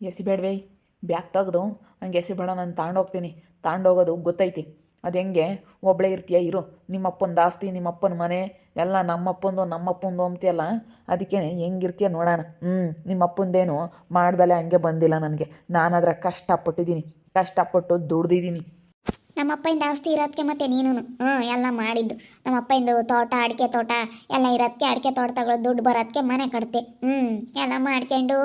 ಎಸಿಬೇಡ್ವೇ bag ತೆಗೆದು ಹಂಗೆ ಎಸಿಬೇಡ ನಾನು ತಗೊಂಡೋಗ್ತೀನಿ ತಗೊಂಡೋಗೋದು ಗೊತ್ತೈತಿ. ಅದು ಹೆಂಗೆ? ಒಬ್ಬಳೇ ಇರ್ತೀಯ? ಇರು. ನಿಮ್ಮಪ್ಪನ ಆಸ್ತಿ ನಿಮ್ಮಪ್ಪನ ಮನೆ, ಎಲ್ಲ ನಮ್ಮಪ್ಪಂದು ನಮ್ಮಪ್ಪಂದು ಅಂತೀಯಲ್ಲ? ಅದಕ್ಕೆ ಹೆಂಗಿರ್ತೀಯ ನೋಡೋಣ. ಹ್ಞೂ ನಿಮ್ಮಪ್ಪಂದೇನು ಮಾಡ್ದಲೆ ಹಂಗೆ ಬಂದಿಲ್ಲ ನನಗೆ. ನಾನಾದ್ರೆ ಕಷ್ಟಪಟ್ಟಿದ್ದೀನಿ. ಕಷ್ಟಪಟ್ಟು ದುಡ್ದಿದ್ದೀನಿ. ನಮ್ಮ ಅಪ್ಪಯಿಂದ ಆಸ್ತಿ ಇರೋದಕ್ಕೆ ಮತ್ತೆ ನೀನು ಹ್ಞೂ, ಎಲ್ಲ ಮಾಡಿದ್ದು. ನಮ್ಮ ಅಪ್ಪಯಿಂದ ತೋಟ, ಅಡಿಕೆ ತೋಟ, ಎಲ್ಲ ಇರೋದಕ್ಕೆ ಅಡಿಕೆ ತೋಟ ತಗೊಳ್ಳೋದು ದುಡ್ಡು ಬರೋದಕ್ಕೆ ಮನೆ ಕಟ್ತೆ ಹ್ಞೂ, ಎಲ್ಲ ಮಾಡ್ಕೊಂಡು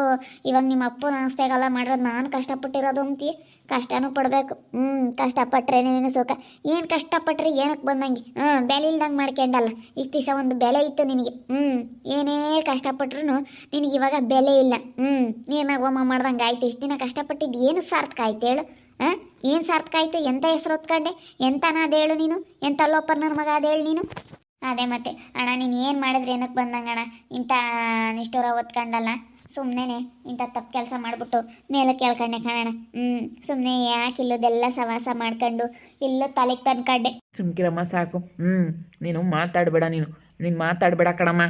ಇವಾಗ ನಿಮ್ಮ ಅಪ್ಪನ ಆಸ್ತಿಗೆಲ್ಲ ಮಾಡಿರೋದು ನಾನು ಕಷ್ಟಪಟ್ಟಿರೋದು ಅಂತೀಯ ಕಷ್ಟನೂ ಪಡಬೇಕು. ಹ್ಞೂ ಕಷ್ಟಪಟ್ಟರೆ ನೀನು ಸುಖ. ಏನು ಕಷ್ಟಪಟ್ಟರೆ ಏನಕ್ಕೆ ಬಂದಂಗೆ? ಹ್ಞೂ, ಬೆಲೆ ಇಲ್ದಂಗೆ ಮಾಡ್ಕೊಂಡಲ್ಲ. ಇಷ್ಟು ದಿವಸ ಒಂದು ಬೆಲೆ ಇತ್ತು ನಿನಗೆ. ಹ್ಞೂ, ಏನೇ ಕಷ್ಟಪಟ್ರು ನಿನಗೆ ಇವಾಗ ಬೆಲೆ ಇಲ್ಲ. ಹ್ಞೂ ನೀನಾಗ ಒಮ್ಮ ಮಾಡ್ದಂಗೆ ಆಯ್ತು. ಇಷ್ಟು ದಿನ ಕಷ್ಟಪಟ್ಟಿದ್ದು ಏನು ಸಾರ್ಥಕ ಆಯ್ತು ಹೇಳು. ಹಾಂ ಏನು ಸಾರ್ಥಕ ಆಯಿತು? ಎಂಥ ಹೆಸರು ಹೊತ್ಕೊಂಡೆ? ಎಂತನಾದ ಹೇಳು ನೀನು? ಎಂಥ ನನ್ನ ಮಗ ಹೇಳು ನೀನು? ಅದೇ ಮತ್ತೆ. ಅಣ್ಣ, ನೀನು ಏನು ಮಾಡಿದ್ರೆ ಏನಕ್ಕೆ ಬಂದಂಗೆ ಅಣ್ಣ ಇಂಥ ನಿಷ್ಠೂರ ಹೊತ್ಕೊಂಡಲ್ಲ? ಸುಮ್ಮನೆ ಇಂಥ ತಪ್ಪು ಕೆಲಸ ಮಾಡಿಬಿಟ್ಟು ಮೇಲೆ ಕೇಳ್ಕೊಂಡೆ ಕಾಣೋಣ ಹ್ಞೂ ಸುಮ್ಮನೆ ಯಾಕೆ ಇಲ್ಲದೆಲ್ಲ ಸವಾಸ ಮಾಡ್ಕೊಂಡು ಇಲ್ಲೂ ತಲೆಗೆ ತಂದ್ಕೊಂಡೆ. ಸುಮ್ಕಿರಮ್ಮ ಸಾಕು. ಹ್ಞೂ ನೀನು ಮಾತಾಡಬೇಡ ನೀನು. ನೀನು ಮಾತಾಡ್ಬೇಡ ಕಣಮ್ಮ.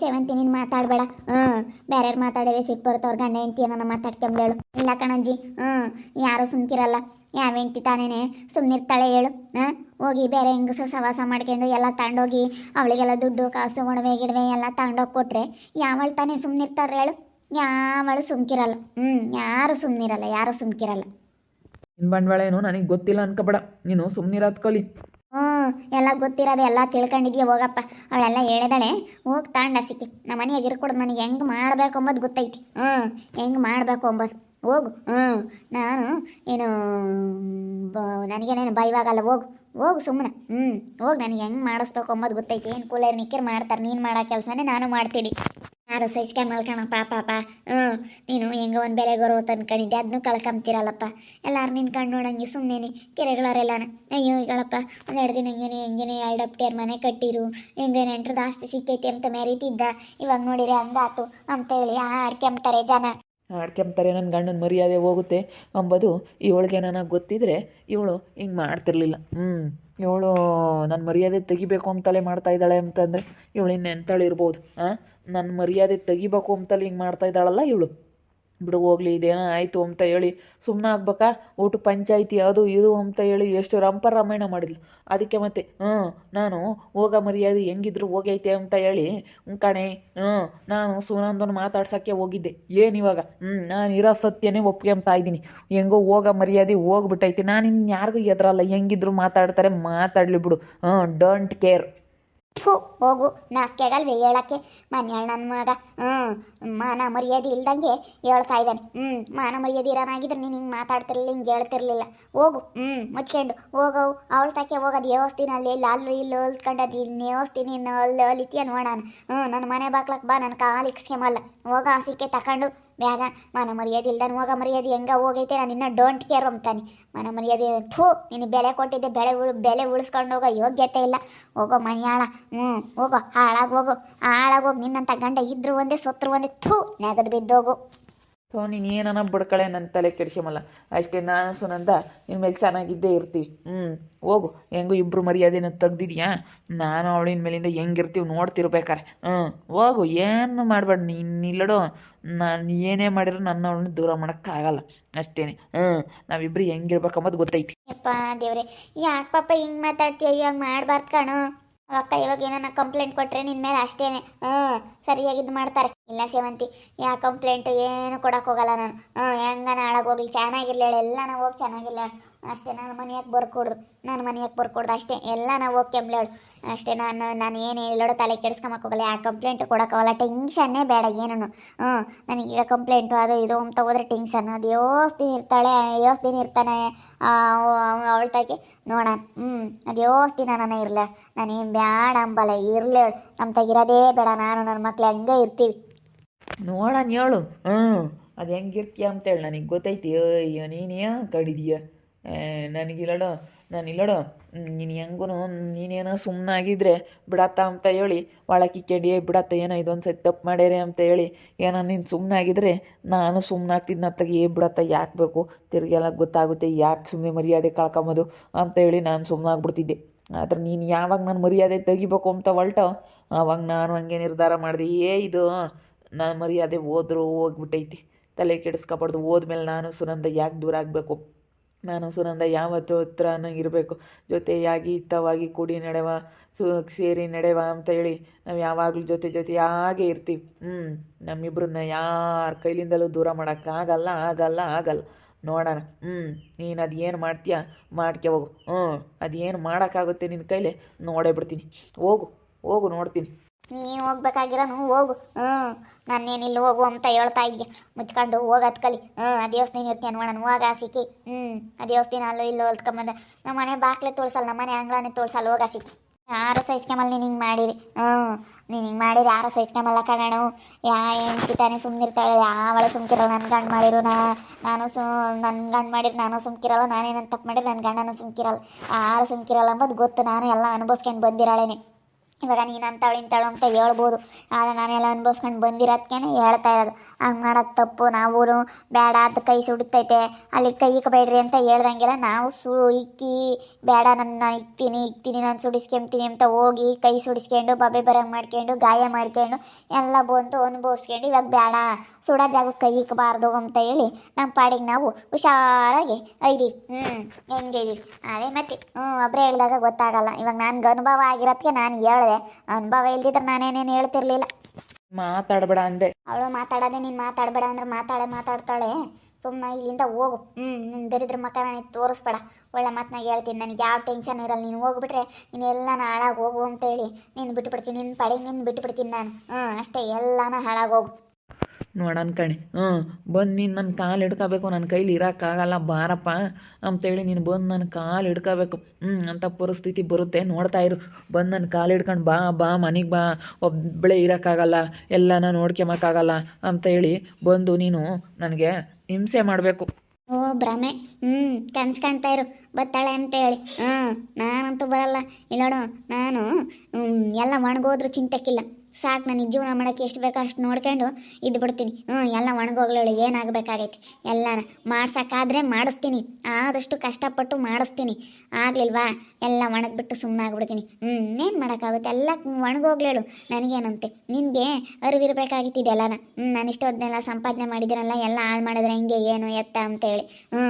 ಸೇವಂತಿ ನೀನು ಮಾತಾಡಬೇಡ. ಹ್ಮ್ ಬೇರೆಯವ್ರು ಮಾತಾಡಿದ್ರೆ ಸಿಟ್ಟು ಬರುತ್ತೆ ಅವ್ರ ಗಂಡ ಹೆಂಡ್ತಿ ಏನನ್ನ ಮಾತಾಡ್ಕೊಂಬೇಳು ಇಲ್ಲ ಕಣಜ್ಜಿ ಹ್ಮ್ ಯಾರು ಸುಮ್ಕಿರಲ್ಲ. ಯಾವ ಹೆಂಡತಿ ತಾನೇನೆ ಸುಮ್ಮನಿರ್ತಾಳೆ ಹೇಳು. ಹಾಂ ಹೋಗಿ ಬೇರೆ ಹೆಂಗಸು ಸವಾಸ ಮಾಡ್ಕೊಂಡು ಎಲ್ಲ ತಗೊಂಡೋಗಿ ಅವಳಿಗೆಲ್ಲ ದುಡ್ಡು ಕಾಸು ಒಣವೆ ಗಿಡವೆ ಎಲ್ಲ ತಗೊಂಡೋಗಿ ಕೊಟ್ರೆ ಯಾವಳು ತಾನೇ ಸುಮ್ಮನಿರ್ತಾರೆ ಹೇಳು. ಯಾವಳು ಸುಮ್ಕಿರಲ್ಲ. ಹ್ಮ್ ಯಾರು ಸುಮ್ಮನಿರಲ್ಲ ಯಾರು ಸುಮ್ಕಿರಲ್ಲ. ನಿನ್ನ ಬಂಡವಾಳ ಏನು ನನಗೆ ಗೊತ್ತಿಲ್ಲ ಅನ್ಕೋಬೇಡ. ನೀನು ಸುಮ್ಮನಿರೋದು ಕಲಿ. ಹ್ಞೂ, ಎಲ್ಲ ಗೊತ್ತಿರೋದು, ಎಲ್ಲ ತಿಳ್ಕೊಂಡಿದ್ಯಾ, ಹೋಗಪ್ಪ. ಅವಳೆಲ್ಲ ಹೇಳಿದಾಳೆ, ಹೋಗಿ ತಾಂಡ ಸಿಕ್ಕಿ ನಮ್ಮ ಮನೆಯಾಗ ಇರ್ಕೊಡ್ದು ನನಗೆ ಹೆಂಗೆ ಮಾಡಬೇಕು ಅಂಬೋದು ಗೊತ್ತೈತಿ. ಹ್ಞೂ, ಹೆಂಗೆ ಮಾಡಬೇಕು ಅಂಬೋದು ಹೋಗು, ಹ್ಞೂ. ನಾನು ಏನು, ಬ, ನನಗೇನೇನು ಬೈವಾಗಲ್ಲ ಹೋಗು. ಹೋಗು ಸುಮ್ಮನೆ ಹ್ಞೂ, ಹೋಗಿ, ನನಗೆ ಹೆಂಗೆ ಮಾಡಿಸ್ಬೇಕು ಅಂಬೋದು ಗೊತ್ತೈತಿ. ಏನು ಕೂಲರ್ ನಿಕ್ಕರ್ ಮಾಡ್ತಾರೆ, ನೀನು ಮಾಡೋ ಕೆಲಸನೇ ನಾನು ಮಾಡ್ತೀನಿ. ಯಾರು ಸಹಿಸ್ಕೊಂಡು ಮಲ್ಕಣಪ್ಪ ಪಾಪ ಹ್ಞೂ ನೀನು ಹೆಂಗೋ ಒಂದು ಬೆಲೆ ಗೌರವ ತಂದ್ಕೊಂಡಿದ್ದೆ ಅದನ್ನು ಕಳ್ಕೊಂತೀರಲ್ಲಪ್ಪ ಎಲ್ಲಾರು ನಿನ್ಕೊಂಡು ನೋಡಂಗೆ ಸುಮ್ಮನೆ ಕೆರೆಗಳವರೆಲ್ಲನ ಅಯ್ಯೋ, ಈಗಳಪ್ಪ ಒಂದೆರಡು ದಿನ ಹೆಂಗೇನೆ ಹೆಂಗೇನೆ, ಎರಡು ಅಪ್ಟಿಯರ್ ಮನೆ ಕಟ್ಟಿರು. ಹೆಂಗೆ ನೆಂಟ್ರದ್ದು ಆಸ್ತಿ ಸಿಕ್ಕೈತಿ ಅಂತ ಮೆರೀತಿದ್ದ. ಇವಾಗ ನೋಡಿರಿ ಹಂಗಾತು ಅಂತ ಹೇಳಿ ಆಡ್ಕೊಂತಾರೆ ಜನ. ಆಡ್ಕೊಂತಾರೆ ನನ್ನ ಗಂಡನ ಮರ್ಯಾದೆ ಹೋಗುತ್ತೆ ಅಂಬೋದು ಇವಳಿಗೆ ನನಗೆ ಗೊತ್ತಿದ್ರೆ ಇವಳು ಹಿಂಗೆ ಮಾಡ್ತಿರ್ಲಿಲ್ಲ. ಹ್ಞೂ ಇವಳು ನನ್ನ ಮರ್ಯಾದೆ ತೆಗಿಬೇಕು ಅಂತಲೇ ಮಾಡ್ತಾ ಇದ್ದಾಳೆ ಅಂತಂದರೆ ಇವಳು ಇನ್ನೆಂತಳು ಇರ್ಬೋದು ಹಾಂ ನನ್ನ ಮರ್ಯಾದೆ ತೆಗಿಬೇಕು ಅಂತಲೇ ಹಿಂಗೆ ಮಾಡ್ತಾ ಇದ್ದಾಳಲ್ಲ ಇವಳು? ಬಿಡು ಹೋಗ್ಲಿ, ಇದೇನೋ ಆಯಿತು ಅಂತ ಹೇಳಿ ಸುಮ್ಮನೆ ಆಗ್ಬೇಕಾ? ಊಟ ಪಂಚಾಯಿತಿ ಅದು ಇದು ಅಂತ ಹೇಳಿ ಎಷ್ಟು ರಂಪ ರಾಮಾಯಣ ಮಾಡಿದ್ಲು. ಅದಕ್ಕೆ ಮತ್ತೆ, ಹ್ಞೂ, ನಾನು ಹೋಗ ಮರ್ಯಾದೆ ಹೆಂಗಿದ್ರು ಹೋಗೈತೆ ಅಂತ ಹೇಳಿ ಕಣೆ, ಹ್ಞೂ, ನಾನು ಸುನಂದನ್ ಮಾತಾಡ್ಸೋಕ್ಕೆ ಹೋಗಿದ್ದೆ. ಏನು ಇವಾಗ? ಹ್ಞೂ, ನಾನು ಇರೋ ಸತ್ಯನೇ ಒಪ್ಕೊಂತ ಇದ್ದೀನಿ. ಹೆಂಗೋ ಹೋಗ ಮರ್ಯಾದೆ ಹೋಗ್ಬಿಟ್ಟೈತೆ. ನಾನು ಇನ್ನು ಯಾರಿಗೂ ಎದ್ರಲ್ಲ ಹೆಂಗಿದ್ರು ಮಾತಾಡ್ತಾರೆ, ಮಾತಾಡಲಿ ಬಿಡು. ಹ್ಞೂ ಡೋಂಟ್ ಕೇರ್ ಥು, ಹೋಗು ನಾಸ್ಕೆಗಲ್ವೇ ಹೇಳಕ್ಕೆ ಮನ್ಯಾಳ ನನ್ನ ಮಗ ಹ್ಞೂ ಮಾನ ಮರ್ಯಾದೆ ಇಲ್ದಂಗೆ ಹೇಳ್ತಾ ಇದ್ದಾನೆ ಹ್ಞೂ ಮಾನ ಮರ್ಯಾದೆ ಇರೋನಾಗಿದ್ರೆ ನೀನು ಹಿಂಗೆ ಮಾತಾಡ್ತಿರ್ಲಿಲ್ಲ, ಹಿಂಗೆ ಹೇಳ್ತಿರ್ಲಿಲ್ಲ. ಹೋಗು ಹ್ಞೂ ಮುಚ್ಕೊಂಡು ಹೋಗವು ಅವಳ ತಕ್ಕೆ ಹೋಗೋದು ಯೋಸ್ತೀನಿ ಅಲ್ಲಿ ಇಲ್ಲಿ ಅಲ್ಲೂ ಇಲ್ಲಿ ಹೊಲ್ತ್ಕೊಂಡದು ಇನ್ನು ಯೋಸ್ತೀನಿ ಅಲ್ಲಿ ಅಲಿತೀಯ ನೋಡೋಣ ಹ್ಞೂ ನನ್ನ ಮನೆ ಬಾಕ್ಲಕ್ಕೆ ಬಾ ನನ್ನ ಕಾಲು ಇಕ್ಸ್ಕೆಮಲ್ಲ ಹೋಗ ಹಸಿಕೆ ತಕೊಂಡು ಬ್ಯಾಗ ಮನ ಮರ್ಯಾದೆ ಇಲ್ದಾನ ಹೋಗ, ಮರ್ಯಾದೆ ಹೆಂಗ ಹೋಗೈತೆ ನಾನು ಇನ್ನೂ ಡೋಂಟ್ ಕೇರ್ ಅಂತಾನೆ ಮನ ಮರ್ಯಾದೆ, ಥೂ ನೀನು ಬೆಲೆ ಕೊಟ್ಟಿದ್ದೆ, ಬೆಳೆ ಉಳ್, ಬೆಲೆ ಉಳಿಸ್ಕೊಂಡು ಹೋಗೋ ಯೋಗ್ಯತೆ ಇಲ್ಲ. ಹೋಗೋ ಮನೆಯಾಳ, ಹ್ಞೂ, ಹೋಗೋ ಹಾಳಾಗಿ ಹೋಗು, ಹಾಳಾಗಿ ಹೋಗಿ ನಿನ್ನಂಥ ಗಂಡ ಇದ್ರು ಒಂದೇ, ಸೊತ್ರು ಒಂದೇ, ಥೂ, ನೆಗದು ಬಿದ್ದೋಗು. ಸೊ ನೀನು ಏನನ್ನ ಬಿಡ್ಕಳೆ ನನ್ನ ತಲೆ ಕೆಡಿಸ್ಕೊಂಬಲ್ಲ ಅಷ್ಟೇ ನಾನು ಸುನಂದ ಇನ್ಮೇಲೆ ಚೆನ್ನಾಗಿದ್ದೇ ಇರ್ತೀವಿ. ಹ್ಞೂ ಹೋಗು. ಹೆಂಗೂ ಇಬ್ಬರು ಮರ್ಯಾದೆನ ತೆಗ್ದಿದ್ಯಾ? ನಾನು ಅವಳಿನ ಮೇಲಿಂದ ಹೆಂಗಿರ್ತೀವಿ ನೋಡ್ತಿರ್ಬೇಕಾರೆ. ಹ್ಞೂ ಹೋಗು. ಏನು ಮಾಡಬೇಡ ನೀನು ಇಲ್ಲಡು ನಾನು ಏನೇ ಮಾಡಿದ್ರು ನನ್ನ ಅವಳನ್ನ ದೂರ ಮಾಡೋಕ್ಕಾಗಲ್ಲ. ಅಷ್ಟೇ ಹ್ಞೂ ನಾವಿಬ್ಬರು ಹೆಂಗಿರ್ಬೇಕಂಬುದು ಗೊತ್ತೈತಿ. ಅಪ್ಪ ದೇವ್ರೆ, ಯಾಕೆ ಪಾಪ ಹಿಂಗೆ ಮಾತಾಡ್ತೀಯ ಇವಾಗ ಮಾಡಬಾರ್ದು ಕಣೋ. ಅಕ್ಕ ಇವಾಗ ಏನನ್ನ ಕಂಪ್ಲೇಂಟ್ ಕೊಟ್ಟರೆ ನಿನ್ನ ಮೇಲೆ ಅಷ್ಟೇನೆ. ಹ್ಞೂ ಸರಿಯಾಗಿ ಇದು ಮಾಡ್ತಾರೆ. ಇಲ್ಲ ಸೇವಂತಿ ಯಾ ಕಂಪ್ಲೇಂಟ್ ಏನು ಹೋಗಲ್ಲ ನಾನು. ಹ್ಞೂ ಹೆಂಗನ ಹಾಳಾಗೋಗ್ಲಿ ಹೇಳಿ. ಎಲ್ಲ ನಾವು ಹೋಗಿ ಚೆನ್ನಾಗಿರ್ಲಿ ಅಷ್ಟೇ, ನಾನು ಮನೆಯಾಗೆ ಬರ್ಕೊಡ್ದು. ನಾನು ಮನೆಯಾಗೆ ಬರ್ಕೊಡ್ದು ಅಷ್ಟೇ. ಎಲ್ಲ ನಾವು ಹೋಗಿ ಕೆಮ್ಲೇಳು ಅಷ್ಟೇ, ನಾನು ನಾನು ಏನು ಹೇಳೋಡು ತಲೆ ಹೋಗಲ್ಲ. ಯಾ ಕಂಪ್ಲೇಂಟ್ ಕೊಡೋಕ್ಕಾಗಲ್ಲ ಟೆನ್ಷನ್ನೇ ಬೇಡ ಏನೂ ಹ್ಞೂ ನನಗೀಗ ಕಂಪ್ಲೇಂಟು ಅದು ಇದು ಅಂತ ಹೋದ್ರೆ ಟೆನ್ಷನ್ ಅದು ಇರ್ತಾಳೆ ಯೋಸ್ ದಿನ ಇರ್ತಾನೆ ಅವಳ ತಾಗಿ ನೋಡೋಣ. ಹ್ಞೂ ಅದು ಯೋಸ್ ನಾನು ಇರಲ ನಾನೇನು ಬ್ಯಾಡ ಅಂಬಲ್ಲ. ಇರಲಿ ನಮ್ಮ ತೆಗಿರೋದೇ ಬೇಡ, ನಾನು ನನ್ನ ಮಕ್ಳು ಹಂಗೆ ಇರ್ತೀವಿ. ನೋಡೋಣ ಹೇಳು. ಹ್ಞೂ, ಅದು ಹೆಂಗಿರ್ತೀಯ ಅಂತೇಳಿ ನನಗೆ ಗೊತ್ತೈತಿ. ಅಯ್ಯೋ, ನೀನೇ ಕಡಿದೀಯ ನನಗಿಲ್ಲಡು ನಾನು ಇಲ್ಲಡು. ನೀನು ಹೆಂಗೂ ನೀನೇನೋ ಸುಮ್ಮನಾಗಿದ್ರೆ ಬಿಡತ್ತ ಅಂತ ಹೇಳಿ, ಒಳಕಿ ಕೆಡಿ ಬಿಡತ್ತ, ಏನೋ ಇದೊಂದು ಸತಿ ತಪ್ಪು ಮಾಡ್ಯಾರೆ ಅಂತ ಹೇಳಿ, ಏನೋ ನೀನು ಸುಮ್ಮನಾಗಿದ್ರೆ ನಾನು ಸುಮ್ಮನಾಗ್ತಿದ್ನ ತಗಿ ಏ, ಬಿಡತ್ತ, ಯಾಕೆ ಬೇಕು? ತಿರುಗೆಲ್ಲ ಗೊತ್ತಾಗುತ್ತೆ, ಯಾಕೆ ಸುಮ್ಮನೆ ಮರ್ಯಾದೆ ಕಳ್ಕೊಂಬೋದು ಅಂತ ಹೇಳಿ ನಾನು ಸುಮ್ಮನಾಗ್ಬಿಡ್ತಿದ್ದೆ ಆದ್ರೆ ನೀನು ಯಾವಾಗ ನಾನು ಮರ್ಯಾದೆ ತೆಗಿಬೇಕು ಅಂತ ಹೊಲ್ಟೋ? ಅವಾಗ ನಾನು ಹಂಗೆ ನಿರ್ಧಾರ ಮಾಡಿದೆ, ಏ, ಇದು ನಾನು ಮರ್ಯಾದೆ ಓದ್ರು ಹೋಗ್ಬಿಟ್ಟೈತಿ. ತಲೆ ಕೆಡಿಸ್ಕೊಬಾರ್ದು. ಹೋದ್ಮೇಲೆ ನಾನು ಸುನಂದ ಯಾಕೆ ದೂರ ಆಗಬೇಕು? ನಾನು ಸುನಂದ ಯಾವತ್ತು ಹತ್ರ ಇರಬೇಕು. ಜೊತೆಯಾಗಿ, ಹಿತವಾಗಿ ಕೂಡಿ ನಡೆವ, ಸು, ಸೇರಿ ನಡೆವ ಅಂತ ಹೇಳಿ ನಾವು ಯಾವಾಗಲೂ ಜೊತೆ ಜೊತೆಯಾಗೇ ಇರ್ತೀವಿ. ಹ್ಞೂ ನಮ್ಮಿಬ್ರನ್ನ ಯಾರ ಕೈಲಿಂದಲೂ ದೂರ ಮಾಡೋಕ್ಕಾಗಲ್ಲ ಆಗಲ್ಲ ಆಗಲ್ಲ. ನೋಡೋಣ. ಹ್ಞೂ ನೀನು ಅದೇನು ಮಾಡ್ತೀಯ? ಮಾಡ್ಕೆ ಹೋಗು. ಹ್ಞೂ ಅದೇನು ಮಾಡೋಕ್ಕಾಗುತ್ತೆ ನಿನ್ನ ಕೈಲಿ? ನೋಡೇ ಬಿಡ್ತೀನಿ. ಹೋಗು ಹೋಗು, ನೋಡ್ತೀನಿ. ನೀನು ಹೋಗ್ಬೇಕಾಗಿರೋನು ಹೋಗು. ಹ್ಞೂ ನಾನೇನಿಲ್ಲ ಹೋಗು ಅಂತ ಹೇಳ್ತಾ ಇದ್ದೆ ಮುಚ್ಕೊಂಡು ಹೋಗೋದ್ ಕಲಿ ಹ್ಞೂ ಆ ದೇವಸ್ಥಾನ ಇರ್ತೀನಿ ನೋಡೋಣ. ಹೋಗ ಸಿಕ್ಕಿ. ಹ್ಞೂ ಆ ದೇವಸ್ಥಾನ ಅಲ್ಲೋ ಇಲ್ಲೋ ಹೊಲ್ತ್ಕೊಂಬಂದ ನಮ್ಮ ಮನೆ ಬಾಕ್ಲೆ ತೋಳ್ಸಲ್ಲ ನಮ್ಮ ಮನೆ ಅಂಗಳನೇ ತೋಳ್ಸಲ್ಲ, ಹೋಗ ಸಿಕ್ಕಿ. ಯಾರು ಸಹಿಸ್ಕೊಂಬಲ್ಲ ನೀನು ಹಿಂಗೆ ಮಾಡಿರಿ? ಹ್ಞೂ ನೀನು ಹಿಂಗೆ ಮಾಡಿರಿ, ಯಾರು ಸಹಿಸ್ಕೊಂಬಲ್ಲ ಕಣಣು ಯಾ ಹೆಂಡ್ತಿ ತಾನೇ ಸುಮ್ಮನಿರ್ತಾಳೆ ಯಾವಳ ಸುಮ್ಕಿರಲ್ಲ? ನನ್ನ ಗಂಡು ಮಾಡಿರು ನಾ, ನಾನು ಸು ನನ್ನ ಗಂಡು ಮಾಡಿರಿ ನಾನು ಸುಮ್ಕಿರಲ್ಲ ನಾನೇನಂತ ತಪ್ಪು ಮಾಡಿರಿ ನನ್ನ ಗಂಡನೂ ಸುಮ್ಕಿರಲ್ಲ. ಯಾರು ಸುಮ್ಕಿರಲ್ಲ ಅಂಬೋದು ಗೊತ್ತು, ನಾನು ಎಲ್ಲ ಅನುಭವಿಸ್ಕೊಂಡು ಬಂದಿರಾಳೇನೆ. ಇವಾಗ ನೀನು ಅಂತಾಳು ಇಂತಾಳು ಅಂತ ಹೇಳ್ಬೋದು. ಆದರೆ ನಾನೆಲ್ಲ ಅನ್ಭವಿಸ್ಕೊಂಡು ಬಂದಿರೋದ್ಕೇನೆ ಹೇಳ್ತಾ ಇರೋದು. ಹಂಗೆ ಮಾಡೋದು ತಪ್ಪು. ನಾವು ಬೇಡ ಅಂತ ಕೈ ಸುಡುತ್ತೈತೆ. ಅಲ್ಲಿ ಕೈ ಇಕ್ಕಬೇಡ್ರಿ ಅಂತ ಹೇಳ್ದಂಗೆಲ್ಲ ನಾವು ಸು ಇಕ್ಕಿ, ಬೇಡ ನನ್ನ ಇಕ್ತೀನಿ ಇಕ್ತೀನಿ, ನಾನು ಸುಡಿಸ್ಕೊಂತೀನಿ ಅಂತ ಹೋಗಿ ಕೈ ಸುಡಿಸ್ಕೊಂಡು ಬಬೆ ಬರಂಗೆ ಮಾಡ್ಕೊಂಡು, ಗಾಯ ಮಾಡ್ಕೊಂಡು ಎಲ್ಲ ಬಂತು ಅನುಭವಿಸ್ಕೊಂಡು ಇವಾಗ ಬೇಡ, ಸುಡೋ ಜಾಗಕ್ಕೆ ಕೈ ಇಕ್ಕಬಾರ್ದು ಅಂತ ಹೇಳಿ ನಮ್ಮ ಪಾಡಿಗೆ ನಾವು ಹುಷಾರಾಗಿ ಐದಿ. ಹ್ಞೂ ಹೆಂಗೆ ಅದೇ ಮತ್ತೆ ಹ್ಞೂ ಒಬ್ಬರೇ ಹೇಳಿದಾಗ ಗೊತ್ತಾಗಲ್ಲ. ಇವಾಗ ನನಗೆ ಅನುಭವ ಆಗಿರೋದಕ್ಕೆ ನಾನು ಹೇಳಿದೆ ಅನುಭವ ಇಲ್ದಿದ್ರೆ ನಾನೇನೇನು ಹೇಳ್ತಿರ್ಲಿಲ್ಲ. ಮಾತಾಡಬೇಡ ಅಂದೆ. ಅವಳು ಮಾತಾಡೋದೇ ನೀನು ಮಾತಾಡಬೇಡ ಅಂದ್ರೆ ಮಾತಾಡ ಮಾತಾಡ್ತಾಳೆ. ಸುಮ್ಮನೆ ಇಲ್ಲಿಂದ ಹೋಗು. ಹ್ಞೂ ನಿನ್ನ ದರಿದ್ರ ಮಕ್ಕ ನನಗೆ ತೋರಿಸ್ಬೇಡ. ಒಳ್ಳೆ ಮಾತನಾಗ ಹೇಳ್ತೀನಿ. ನನಗೆ ಯಾವ ಟೆನ್ಷನ್ ಇರಲ್ಲ. ನೀನು ಹೋಗ್ಬಿಟ್ರೆ ನೀನೆಲ್ಲ ಹಾಳಾಗಿ ಹೋಗು ಅಂತ ಹೇಳಿ. ನೀನು ಬಿಟ್ಟುಬಿಡ್ತೀನಿ ನಿನ್ನ ಪಡೆ ನಿನ್ನ ಬಿಟ್ಟುಬಿಡ್ತೀನಿ ನಾನು. ಹ್ಞೂ ಅಷ್ಟೇ. ಎಲ್ಲಾನ ಹಾಳಾಗೋಗು ನೋಡೋಣ ಕಣೆ. ಹ್ಞೂ ಬಂದು ನೀನು ನನ್ನ ಕಾಲು ಹಿಡ್ಕೋಬೇಕು ನನ್ನ ಕೈಲಿ ಇರೋಕ್ಕಾಗಲ್ಲ ಬಾರಪ್ಪ ಅಂತೇಳಿ ನೀನು ಬಂದು ನನ್ನ ಕಾಲು ಹಿಡ್ಕೋಬೇಕು. ಹ್ಞೂ ಅಂತ ಪರಿಸ್ಥಿತಿ ಬರುತ್ತೆ. ನೋಡ್ತಾ ಇರು. ಬಂದು ನನ್ನ ಕಾಲು ಹಿಡ್ಕೊಂಡು ಬಾ ಬಾ, ಮನೆಗೆ ಬಾ. ಒಬ್ಬಳೆ ಇರೋಕ್ಕಾಗಲ್ಲ ಎಲ್ಲನ ನೋಡ್ಕೊಳಕ್ಕಾಗಲ್ಲ ಅಂತೇಳಿ ಬಂದು ನೀನು ನನಗೆ ಹಿಂಸೆ ಮಾಡಬೇಕು. ಓ, ಭ್ರಮೆ. ಹ್ಞೂ ಕನ್ಸು ಕಾಣ್ತಾ ಇರು. ಬತ್ತಾಳೆ ಅಂತ ಹೇಳಿ ಹ್ಞೂ ನಾನಂತೂ ಬರಲ್ಲ. ಇಲ್ಲ ನೋಡು, ನಾನು ಎಲ್ಲ ಒಣಗೋದ್ರೂ ಚಿಂತೆಕ್ಕಿಲ್ಲ ಸಾಕು ನನಗೆ ಜೀವನ ಮಾಡೋಕ್ಕೆ ಎಷ್ಟು ಬೇಕೋ ಅಷ್ಟು ನೋಡ್ಕೊಂಡು ಇದ್ದು ಬಿಡ್ತೀನಿ ಹ್ಞೂ ಎಲ್ಲ ಒಣಗೋಗ್ಲೇಳು ಏನಾಗಬೇಕಾಗೈತಿ ಎಲ್ಲ ಮಾಡ್ಸೋಕ್ಕಾದ್ರೆ ಮಾಡಿಸ್ತೀನಿ. ಆದಷ್ಟು ಕಷ್ಟಪಟ್ಟು ಮಾಡಿಸ್ತೀನಿ. ಆಗಲಿಲ್ವಾ? ಎಲ್ಲ ಒಣಗಿಬಿಟ್ಟು ಸುಮ್ಮನೆ ಆಗ್ಬಿಡ್ತೀನಿ ಹ್ಞೂ ಇನ್ನೇನು ಮಾಡೋಕ್ಕಾಗುತ್ತೆ? ಎಲ್ಲ ಒಣಗೋಗ್ಲೇಳು ನನಗೇನಂತೆ? ನಿನಗೆ ಅರಿವಿರ್ಬೇಕಾಗಿತ್ತು ಇದೆಲ್ಲನ? ಹ್ಞೂ ನಾನು ಇಷ್ಟೊತ್ತನ್ನೆಲ್ಲ ಸಂಪಾದನೆ ಮಾಡಿದ್ದೀನಲ್ಲ ಎಲ್ಲ ಹಾಳು ಮಾಡಿದ್ರೆ ಹಿಂಗೆ ಏನು ಎತ್ತ ಅಂತೇಳಿ. ಹ್ಞೂ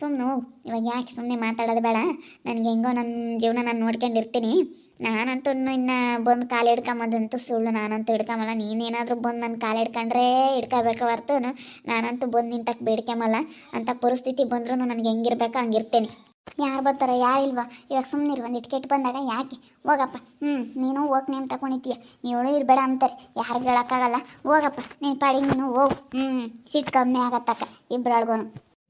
ಸುಮ್ಮನೆ ಹೋಗು ಇವಾಗ ಯಾಕೆ ಸುಮ್ಮನೆ ಮಾತಾಡೋದು ಬೇಡ? ನನಗೆ ಹೆಂಗೋ ನನ್ನ ಜೀವನ ನಾನು ನೋಡ್ಕೊಂಡಿರ್ತೀನಿ. ನಾನಂತೂ ಇನ್ನು ಬಂದು ಕಾಲು ಹಿಡ್ಕೊಂಬಂದಂತೂ ಸುಳ್ಳು, ನಾನಂತೂ ಹಿಡ್ಕೊಂಬಲ್ಲ. ನೀನೇನಾದರೂ ಬಂದು ನನ್ನ ಕಾಲು ಹಿಡ್ಕೊಂಡ್ರೆ ಹಿಡ್ಕೋಬೇಕು ಹೊರ್ತು ನಾನಂತೂ ಬಂದು ನಿಂತಕ್ಕೆ ಬೇಡ್ಕೊಂಬಲ್ಲ. ಅಂತ ಪರಿಸ್ಥಿತಿ ಬಂದ್ರೂ ನನಗೆ ಹೆಂಗಿರ್ಬೇಕು ಹಂಗಿರ್ತೇನೆ. ಯಾರು ಬರ್ತಾರೆ ಯಾರಿಲ್ವಾ ಇವಾಗ ಸುಮ್ಮನೆ ಒಂದು ಇಟ್ಕೆಟ್ ಬಂದಾಗ ಯಾಕೆ? ಹೋಗಪ್ಪ. ಹ್ಞೂ ನೀನು ಹೋಗಿ ನೇಮ್ ತಗೊಂಡಿದ್ದೀಯ ನೀವಳು ಇರಬೇಡ ಅಂತಾರೆ. ಯಾರು ಹೇಳೋಕ್ಕಾಗಲ್ಲ. ಹೋಗಪ್ಪ, ನೀನು ಪಾಡಿಗೆ ನೀನು ಹೋಗು. ಹ್ಞೂ ಸಿಟ್ಟು ಕಮ್ಮಿ ಆಗತ್ತಕ್ಕ ಇಬ್ಬರಳ್ಗೂ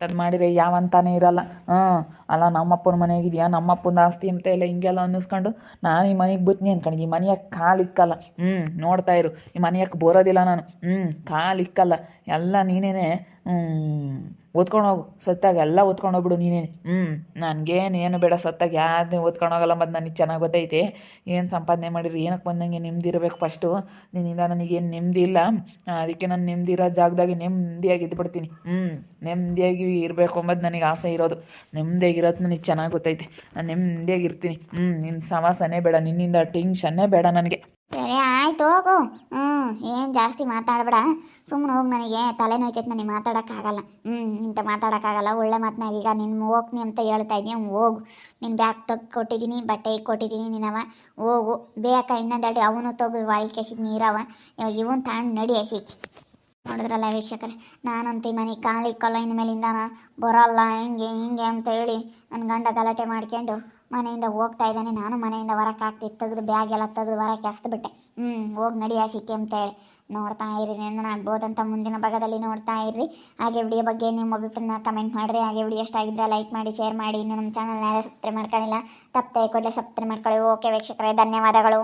ಅದು ಮಾಡಿದರೆ ಯಾವಂತಾನೆ ಇರಲ್ಲ. ಹ್ಞೂ, ಅಲ್ಲ ನಮ್ಮಪ್ಪನ ಮನೆಗಿದೆಯಾ ನಮ್ಮಪ್ಪನ ಆಸ್ತಿ ಅಂತ ಎಲ್ಲ ಹಿಂಗೆಲ್ಲ ಅನ್ನಿಸ್ಕೊಂಡು ನಾನು ಈ ಮನೆಗೆ ಬತ್ತೀನಿ ಅನ್ಕೊಂಡು. ಈ ಮನೆಯಾಗ ಕಾಲು ಇಕ್ಕಲ್ಲ. ಹ್ಞೂ, ನೋಡ್ತಾ ಇರು. ಈ ಮನೆಯಾಗ ಬರೋದಿಲ್ಲ ನಾನು. ಹ್ಞೂ, ಕಾಲು ಇಕ್ಕಲ್ಲ. ಎಲ್ಲ ನೀನೇನೆ ಓದ್ಕೊಂಡು ಹೋಗು. ಸತ್ತಾಗ ಎಲ್ಲ ಓದ್ಕೊಂಡು ಹೋಗ್ಬಿಡು ನೀನೇನೆ ಹ್ಞೂ ನನಗೇನು ಏನು ಬೇಡ ಸತ್ತಾಗ ಯಾರನ್ನೇ ಓದ್ಕೊಂಡು ಹೋಗಲ್ಲ ಮತ್ತು ನನಗೆ ಚೆನ್ನಾಗಿ ಗೊತ್ತೈತೆ. ಏನು ಸಂಪಾದನೆ ಮಾಡಿರಿ? ಏನಕ್ಕೆ ಬಂದಂಗೆ ನೆಮ್ಮದಿ ಇರಬೇಕು ಫಸ್ಟು. ನಿನ್ನಿಂದ ನನಗೇನು ನೆಮ್ಮದಿ ಇಲ್ಲ. ಅದಕ್ಕೆ ನಾನು ನೆಮ್ಮದಿ ಇರೋ ಜಾಗದಾಗೆ ನೆಮ್ಮದಿಯಾಗಿ ಇದ್ಬಿಡ್ತೀನಿ. ಹ್ಞೂ ನೆಮ್ಮದಿಯಾಗಿ ಇರಬೇಕು ಅಂಬದು ನನಗೆ ಆಸೆ ಇರೋದು. ನೆಮ್ಮದಿಯಾಗಿರೋದು ನನಗೆ ಚೆನ್ನಾಗಿ ಗೊತ್ತೈತೆ. ನಾನು ನೆಮ್ಮದಿಯಾಗಿ ಇರ್ತೀನಿ. ಹ್ಞೂ ನಿನ್ನ ಸಮಾಸನೇ ಬೇಡ. ನಿನ್ನಿಂದ ಟೆನ್ಷನ್ನೇ ಬೇಡ ನನಗೆ. ಆಯ್ತು, ಹೋಗು. ಹ್ಞೂ ಏನು ಜಾಸ್ತಿ ಮಾತಾಡಬೇಡ. ಸುಮ್ಮನೆ ಹೋಗಿ ನನಗೆ ತಲೆ ನೋಯ್ತೈತೆ ನನಗೆ ಮಾತಾಡೋಕ್ಕಾಗಲ್ಲ. ಹ್ಞೂ ಇಂಥ ಮಾತಾಡೋಕ್ಕಾಗಲ್ಲ. ಒಳ್ಳೆ ಮಾತನಾಗ ಈಗ ನಿನ್ನ ಹೋಗ್ನಿ ಅಂತ ಹೇಳ್ತಾ ಇದ್ದೀನಿ ಹೋಗು. ನಿನ್ನ ಬ್ಯಾಗ್ ತಗ್ ಕೊಟ್ಟಿದ್ದೀನಿ ಬಟ್ಟೆ ಕೊಟ್ಟಿದ್ದೀನಿ ನಿನ್ನವ. ಹೋಗು. ಬೇಕಾ ಇನ್ನೊಂದಡಿ ಅವನು ತೆಗ್ದು ವಾಯಿ ಕೆಸಿದ್ ನೀರವ. ಇವಾಗ ಇವನ್ ತಗೊಂಡು ನಡಿ ಹಸಿಚ್ ನೋಡಿದ್ರಲ್ಲ ವೀಕ್ಷಕರೇ, ನಾನಂತ ಈ ಮನೆ ಕಾಲಿ ಕೊಲ್ಲ ಇನ್ಮೇಲಿಂದ ಬರೋಲ್ಲ, ಹಿಂಗೆ ಹಿಂಗೆ ಅಂತ ಹೇಳಿ ನನ್ನ ಗಂಡ ಗಲಾಟೆ ಮಾಡ್ಕೊಂಡು ಮನೆಯಿಂದ ಹೋಗ್ತಾ ಇದ್ದಾನೆ. ನಾನು ಮನೆಯಿಂದ ಹೊರಕ್ಕೆ ಹಾಕ್ತಿದ್ದು ತೆಗೆದು ಬ್ಯಾಗ್ ಎಲ್ಲ ತೆಗೆದು ಹೊರಕ್ಕೆ ಎಸ್ದುಬಿಟ್ಟೆ ಹ್ಞೂ ಹೋಗಿ ನಡಿಯ ಸಿಕ್ಕಿ ಅಂತೇಳಿ ನೋಡ್ತಾ ಇರಿ ಆಗ್ಬೋದಂತ ಮುಂದಿನ ಭಾಗದಲ್ಲಿ ನೋಡ್ತಾ ಇರ್ರಿ. ಹಾಗೆ ವಿಡಿಯೋ ಬಗ್ಗೆ ನಿಮ್ಮ ಅಭಿಪ್ರಾಯನ ಕಮೆಂಟ್ ಮಾಡಿರಿ. ಹಾಗೆ ವಿಡಿಯೋ ಇಷ್ಟ ಆಗಿದ್ರೆ ಲೈಕ್ ಮಾಡಿ ಶೇರ್ ಮಾಡಿ. ಇನ್ನು ನಮ್ಮ ಚಾನಲ್ ಯಾರು ಸಬ್ಸ್ಕ್ರೈಬ್ ಮಾಡ್ಕೊಳ್ಳಿಲ್ಲ ತಪ್ಪದೆ ಕೂಡಲೇ ಸಬ್ಸ್ಕ್ರೈಬ್ ಮಾಡ್ಕೊಳ್ಳಿ. ಓಕೆ ವೀಕ್ಷಕರೇ, ಧನ್ಯವಾದಗಳು.